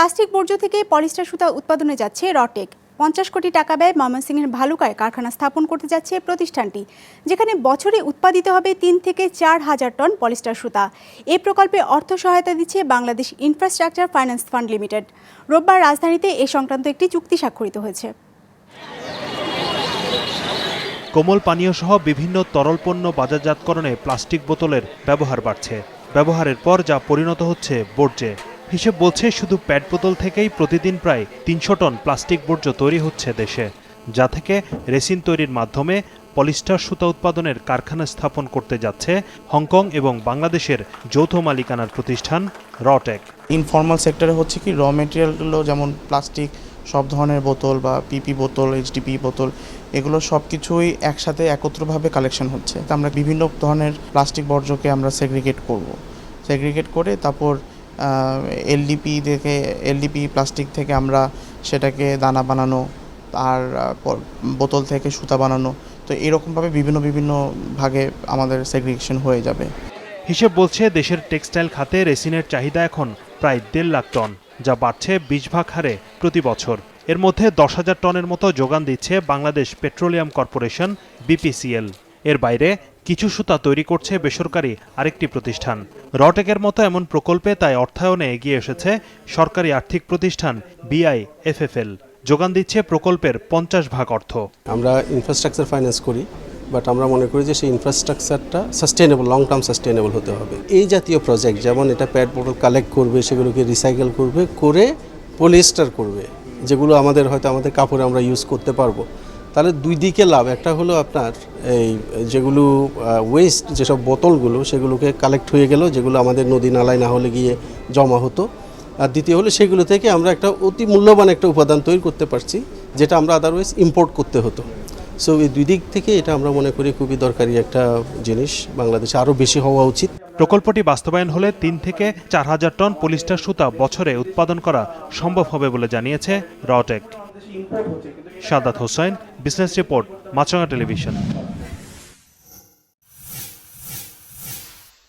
Plastic বর্জ্য থেকে polyester সুতা উৎপাদনে যাচ্ছে রটেক পঞ্চাশ কোটি টাকা ব্যয় ময়মনসিংহের ভালুকায় কারখানা স্থাপন করতে যাচ্ছে প্রতিষ্ঠানটি, যেখানে বছরে উৎপাদিত হবে তিন থেকে চার হাজার টন পলিস্টার সুতা। এই প্রকল্পে অর্থ সহায়তা দিচ্ছে Bangladesh infrastructure finance fund limited. রোববার রাজধানীতে এ সংক্রান্ত একটি চুক্তি স্বাক্ষরিত হয়েছে। কোমল পানীয় সহ বিভিন্ন তরল পণ্য বাজারজাতকরণে প্লাস্টিক বোতলের ব্যবহার বাড়ছে। ব্যবহারের পর যা পরিণত হচ্ছে বর্জ্যে। হিসেব বলছে শুধু প্যাট বোতল থেকেই প্রতিদিন প্রায় তিনশো টন প্লাস্টিক বর্জ্য তৈরি হচ্ছে দেশে, যা থেকে রেসিন তৈরির মাধ্যমে পলিস্টার সুতা উৎপাদনের কারখানা স্থাপন করতে যাচ্ছে হংকং এবং বাংলাদেশের যৌথ মালিকানার প্রতিষ্ঠান রটেক। ইনফর্মাল সেক্টরে হচ্ছে কি র মেটেরিয়ালগুলো যেমন প্লাস্টিক সব ধরনের বোতল বা পিপি বোতল এইচডিপি বোতল, এগুলো সব কিছুই একসাথে একত্রভাবে কালেকশন হচ্ছে। আমরা বিভিন্ন ধরনের প্লাস্টিক বর্জ্যকে আমরা সেগ্রিগেট করব। সেগ্রিগেট করে তারপর এলডিপি থেকে এলডিপি প্লাস্টিক থেকে আমরা সেটাকে দানা বানানো, আর বোতল থেকে সুতা বানানো। তো এরকমভাবে বিভিন্ন বিভিন্ন ভাগে আমাদের সেগ্রিগেশন হয়ে যাবে। হিসেব বলছে দেশের টেক্সটাইল খাতে রেসিনের চাহিদা এখন প্রায় দেড় লাখ টন, যা বাড়ছে বিশ ভাগ হারে প্রতি বছর। এর মধ্যে দশ হাজার টনের মতো যোগান দিচ্ছে বাংলাদেশ পেট্রোলিয়াম কর্পোরেশন বিপিসিএল এর বাইরে কিছু সুতা তৈরি করছে বেসরকারি আরেকটি প্রতিষ্ঠান। রটেকের মতো এমন প্রকল্পে তাই অর্থায়নে এগিয়ে এসেছে সরকারি আর্থিক প্রতিষ্ঠান বিআই এফএফএল যোগান দিচ্ছে প্রকল্পের পঞ্চাশ ভাগ অর্থ। আমরা ইনফ্রাস্ট্রাকচার ফাইন্যান্স করি বাট আমরা মনে করি যে সেই ইনফ্রাস্ট্রাকচারটা সাস্টেনেবল লং টার্ম সাস্টেনেবল হতে হবে। এই জাতীয় প্রজেক্ট যেমন এটা প্যাড বোতল কালেক্ট করবে, সেগুলোকে রিসাইকেল করবে, করে পলিস্টার করবে, যেগুলো আমাদের হয়তো আমাদের কাপড়ে আমরা ইউজ করতে পারব। তাহলে দুই দিকে লাভ। একটা হলো আপনার এই যেগুলো ওয়েস্ট যেসব বোতলগুলো, সেগুলোকে কালেক্ট হয়ে গেল, যেগুলো আমাদের নদী নালায় না হলে গিয়ে জমা হতো। আর দ্বিতীয় হলো সেগুলো থেকে আমরা একটা অতি মূল্যবান একটা উপাদান তৈরি করতে পারছি, যেটা আমরা আদারওয়াইজ ইম্পোর্ট করতে হতো। সো এই দুই দিক থেকে এটা আমরা মনে করি খুবই দরকারি একটা জিনিস। বাংলাদেশে আরও বেশি হওয়া উচিত। প্রকল্পটি বাস্তবায়ন হলে তিন থেকে চার হাজার টন পলিস্টার সুতা বছরে উৎপাদন করা সম্ভব হবে বলে জানিয়েছে রটেক। Sadat Hossain business report Maasranga television.